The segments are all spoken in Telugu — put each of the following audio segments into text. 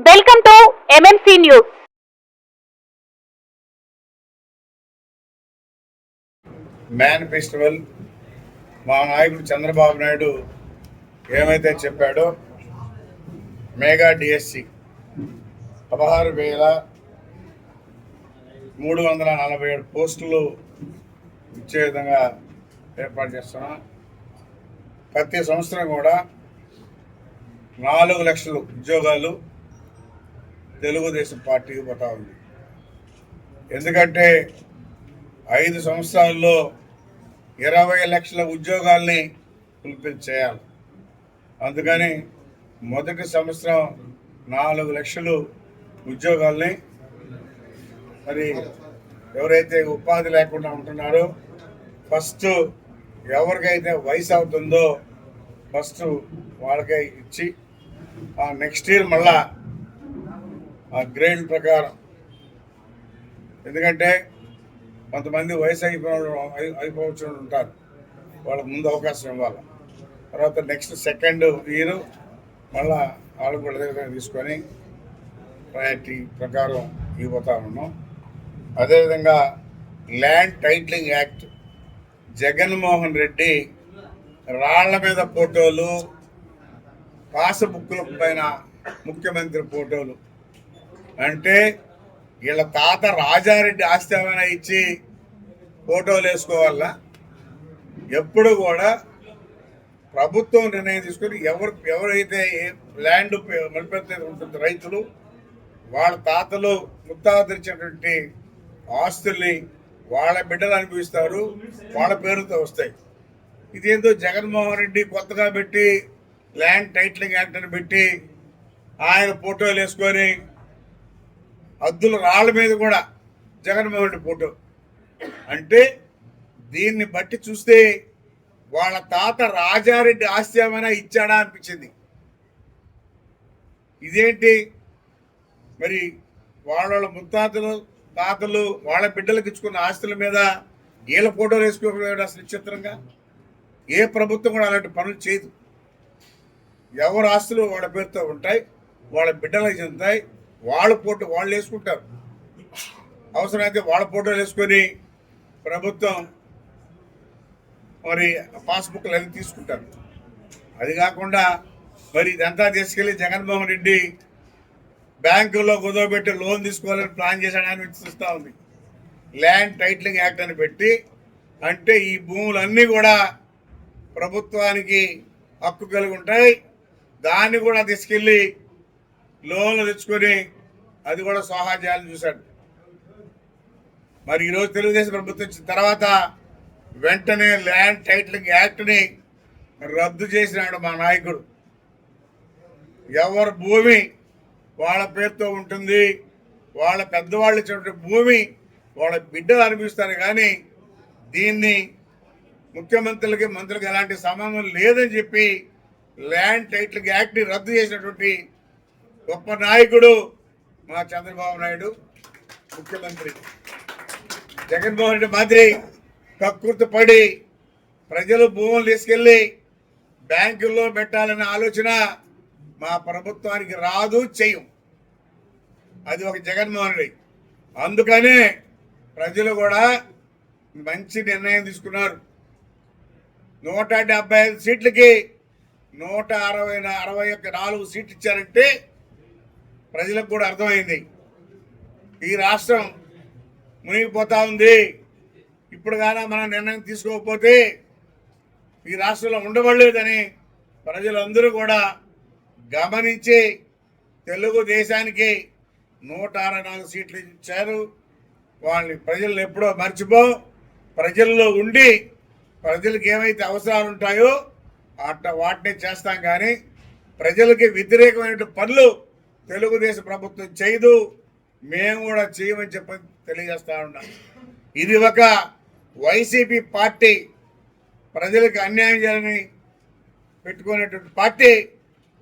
Welcome to MMC news manifesto మా నాయకుడు చంద్రబాబు నాయుడు ఏమైతే చెప్పాడో మెగా డిఎస్సి పదహారు వేల మూడు వందల నలభై ఏడు పోస్టులు ఇచ్చే విధంగా ఏర్పాటు చేస్తున్నాం. ప్రతి సంవత్సరం కూడా నాలుగు లక్షలు ఉద్యోగాలు తెలుగుదేశం పార్టీకి పోతా ఉంది. ఎందుకంటే ఐదు సంవత్సరాల్లో ఇరవై లక్షల ఉద్యోగాల్ని ఫుల్ఫిల్ చేయాలి. అందుకని మొదటి సంవత్సరం నాలుగు లక్షలు ఉద్యోగాల్ని మరి ఎవరైతే ఉపాధి లేకుండా ఉంటున్నారో ఫస్ట్ ఎవరికైతే వయసు అవుతుందో ఫస్ట్ వాళ్ళకే ఇచ్చి ఆ నెక్స్ట్ ఇయర్ మళ్ళా ఆ గ్రేడ్ ప్రకారం. ఎందుకంటే కొంతమంది వయసు అయిపోయి అయిపోవచ్చు ఉంటారు. వాళ్ళకి ముందు అవకాశం ఇవ్వాలి. తర్వాత నెక్స్ట్ సెకండ్ ఇయర్ మళ్ళా వాళ్ళకు కూడా దగ్గర తీసుకొని ప్రయారిటీ ప్రకారం ఇవ్వతా ఉన్నాం. అదేవిధంగా land titling act Jaganmohan Reddy రాళ్ళ మీద ఫోటోలు పాస్బుక్ల పైన ముఖ్యమంత్రి ఫోటోలు అంటే వీళ్ళ తాత రాజారెడ్డి ఆస్తి ఏమైనా ఇచ్చి ఫోటోలు వేసుకోవాలా? ఎప్పుడు కూడా ప్రభుత్వం నిర్ణయం తీసుకొని ఎవరు ఎవరైతే ఏ ల్యాండ్ మలిపెత్తే ఉంటుంది రైతులు వాళ్ళ తాతలు ముత్తాదరించినటువంటి ఆస్తుల్ని వాళ్ళ బిడ్డలు అనుభవిస్తారు వాళ్ళ పేరుతో వస్తాయి. ఇదేందో జగన్మోహన్ రెడ్డి కొత్తగా పెట్టి ల్యాండ్ టైటిలింగ్ యాక్ట్ అని పెట్టి ఆయన ఫోటోలు వేసుకొని అద్దుల రాళ్ళ మీద కూడా జగన్మోహన్ రెడ్డి ఫోటో. అంటే దీన్ని బట్టి చూస్తే వాళ్ళ తాత రాజారెడ్డి ఆస్తి ఇచ్చాడా అనిపించింది. ఇదేంటి? మరి వాళ్ళ వాళ్ళ ముత్తాతలు తాతలు వాళ్ళ బిడ్డలకు ఇచ్చుకున్న ఆస్తుల మీద వీళ్ళ ఫోటోలు వేసుకోవడం అసలు విచిత్రంగా? ఏ ప్రభుత్వం కూడా అలాంటి పనులు చేయదు. ఎవరు ఆస్తులు వాళ్ళ పేరుతో ఉంటాయి వాళ్ళ బిడ్డలకు చెందుతాయి వాళ్ళ ఫోటో వాళ్ళు వేసుకుంటారు. అవసరమైతే వాళ్ళ ఫోటోలు వేసుకొని ప్రభుత్వం మరి పాస్బుక్లు అన్ని తీసుకుంటారు. అది కాకుండా మరి ఇదంతా తీసుకెళ్ళి జగన్మోహన్ రెడ్డి బ్యాంకులో కుదవబెట్టి లోన్ తీసుకోవాలని ప్లాన్ చేశాడని చూస్తూ ఉంది. ల్యాండ్ టైటిలింగ్ యాక్ట్ అని పెట్టి అంటే ఈ భూములన్నీ కూడా ప్రభుత్వానికి హక్కు కలిగి ఉంటాయి. దాన్ని కూడా తీసుకెళ్ళి లోన్లు తెచ్చుకొని అది కూడా సోహా చేయాలని చూశాడు. మరి ఈరోజు తెలుగుదేశం ప్రభుత్వం వచ్చిన తర్వాత వెంటనే ల్యాండ్ టైటిలింగ్ యాక్ట్ని రద్దు చేసినాడు మా నాయకుడు. ఎవరి భూమి వాళ్ళ పేరుతో ఉంటుంది వాళ్ళ పెద్దవాళ్ళు ఇచ్చినటువంటి భూమి వాళ్ళ బిడ్డలు అనిపిస్తారు కానీ దీన్ని ముఖ్యమంత్రులకి మంత్రులకి ఎలాంటి సంబంధం లేదని చెప్పి ల్యాండ్ టైటిల్ యాక్ట్ని రద్దు చేసినటువంటి గొప్ప నాయకుడు మా చంద్రబాబు నాయుడు ముఖ్యమంత్రి. జగన్మోహన్ రెడ్డి మాదిరి కక్కుర్తి పడి ప్రజలు భూములు తీసుకెళ్ళి బ్యాంకుల్లో పెట్టాలనే ఆలోచన మా ప్రభుత్వానికి రాదు చేయం అది ఒక జగన్మోహన్ రెడ్డి. అందుకనే ప్రజలు కూడా మంచి నిర్ణయం తీసుకున్నారు. నూట డెబ్బై ఐదు సీట్లకి నూట అరవై అరవై ఒక్క నాలుగు సీట్లు ఇచ్చారంటే ప్రజలకు కూడా అర్థమైంది. ఈ రాష్ట్రం మునిగిపోతా ఉంది. ఇప్పుడు కానీ మనం నిర్ణయం తీసుకోకపోతే ఈ రాష్ట్రంలో ఉండబడలేదని ప్రజలందరూ కూడా గమనించి తెలుగుదేశానికి నూట అరవై నాలుగు సీట్లు ఇచ్చారు. వాళ్ళని ప్రజలు ఎప్పుడో మర్చిపో. ప్రజల్లో ఉండి ప్రజలకు ఏమైతే అవసరాలు ఉంటాయో అట్ట వాటినే చేస్తాం కానీ ప్రజలకి వ్యతిరేకమైన పనులు తెలుగుదేశం ప్రభుత్వం చేయదు. మేము కూడా చేయమని చెప్ప తెలియజేస్తా ఉన్నాం. ఇది ఒక వైసీపీ పార్టీ ప్రజలకు అన్యాయం చేయాలని పెట్టుకునేటువంటి పార్టీ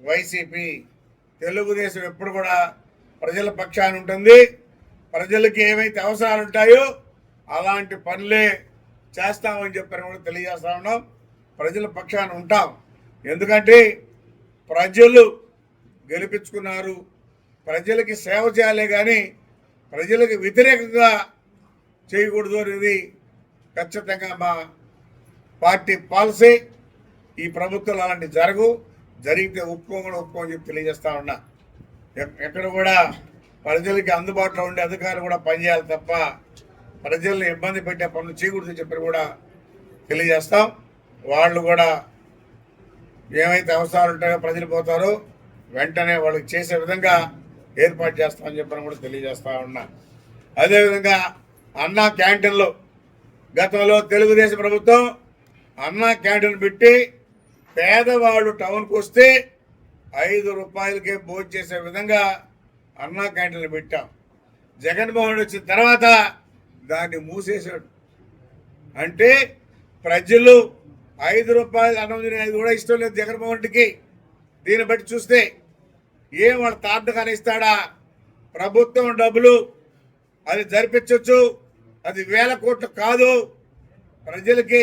వైసీపీ. తెలుగుదేశం ఎప్పుడు కూడా ప్రజల పక్షాన ఉంటుంది. ప్రజలకి ఏవైతే అవసరాలు ఉంటాయో అలాంటి పనులే చేస్తామని చెప్పని కూడా తెలియజేస్తా ఉన్నాం. ప్రజల పక్షాన ఉంటాం. ఎందుకంటే ప్రజలు గెలిపించుకున్నారు. ప్రజలకి సేవ చేయాలి కానీ ప్రజలకు వ్యతిరేకంగా చేయకూడదు అనేది ఖచ్చితంగా మా పార్టీ పాలసీ. ఈ ప్రభుత్వం అలాంటి జరగు జరిగితే ఒప్పుకోకుండా ఒప్పుకోని చెప్పి తెలియజేస్తా ఉన్నా. ఎక్కడ కూడా ప్రజలకి అందుబాటులో ఉండే అధికారులు కూడా పనిచేయాలి తప్ప ప్రజల్ని ఇబ్బంది పెట్టే పనులు చేయకూడదని చెప్పి కూడా తెలియజేస్తాం. వాళ్ళు కూడా ఏమైతే అవసరాలు ఉంటాయో ప్రజలు పోతారో వెంటనే వాళ్ళకి చేసే విధంగా ఏర్పాటు చేస్తామని చెప్పని కూడా తెలియజేస్తా ఉన్నా. అదేవిధంగా అన్నా క్యాంటీన్లు గతంలో తెలుగుదేశం ప్రభుత్వం అన్నా క్యాంటీన్ పెట్టి పేదవాళ్ళు టౌన్కి వస్తే ఐదు రూపాయలకే భోజనం చేసే విధంగా అన్నా క్యాంటీన్లు పెట్టాం. జగన్మోహన్ రెడ్డి వచ్చిన తర్వాత దాన్ని మూసేశాడు. అంటే ప్రజలు ఐదు రూపాయలు అన్నం తినేది ఐదు కూడా ఇష్టం లేదు జగన్మోహన్ రెడ్డికి. దీన్ని బట్టి చూస్తే ఏం వాళ్ళ తార్థకాన్ని ఇస్తాడా? ప్రభుత్వం డబ్బులు అది జరిపించవచ్చు అది వేల కోట్లు కాదు. ప్రజలకి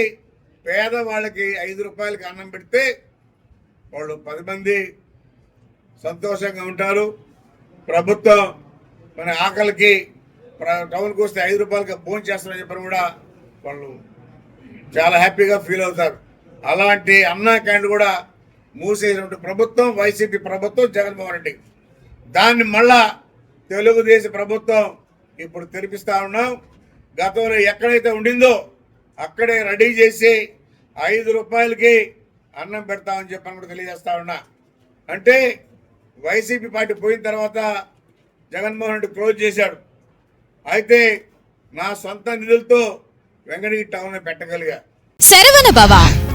పేదవాళ్ళకి ఐదు రూపాయలకి అన్నం పెడితే వాళ్ళు పది మంది సంతోషంగా ఉంటారు. ప్రభుత్వం మన ఆకలికి టౌన్కి వస్తే ఐదు రూపాయలకి ఫోన్ చేస్తారని చెప్పని కూడా వాళ్ళు చాలా హ్యాపీగా ఫీల్ అవుతారు. అలాంటి అన్నా క్యాండ్ కూడా మూసేసినటువంటి ప్రభుత్వం వైసీపీ ప్రభుత్వం జగన్మోహన్ రెడ్డి. దాన్ని మళ్ళా తెలుగుదేశం ప్రభుత్వం ఇప్పుడు తెరిపిస్తా ఉన్నాం. గతంలో ఎక్కడైతే ఉండిందో అక్కడే రెడీ చేసి ఐదు రూపాయలకి అన్నం పెడతామని చెప్పని కూడా తెలియజేస్తా ఉన్నా. అంటే వైసీపీ పార్టీ పోయిన తర్వాత జగన్మోహన్ రెడ్డి క్లోజ్ చేశాడు. అయితే నా సొంత నిధులతో వెంకటగిరి టౌన్ పెట్టగలిగా. Saravana Baba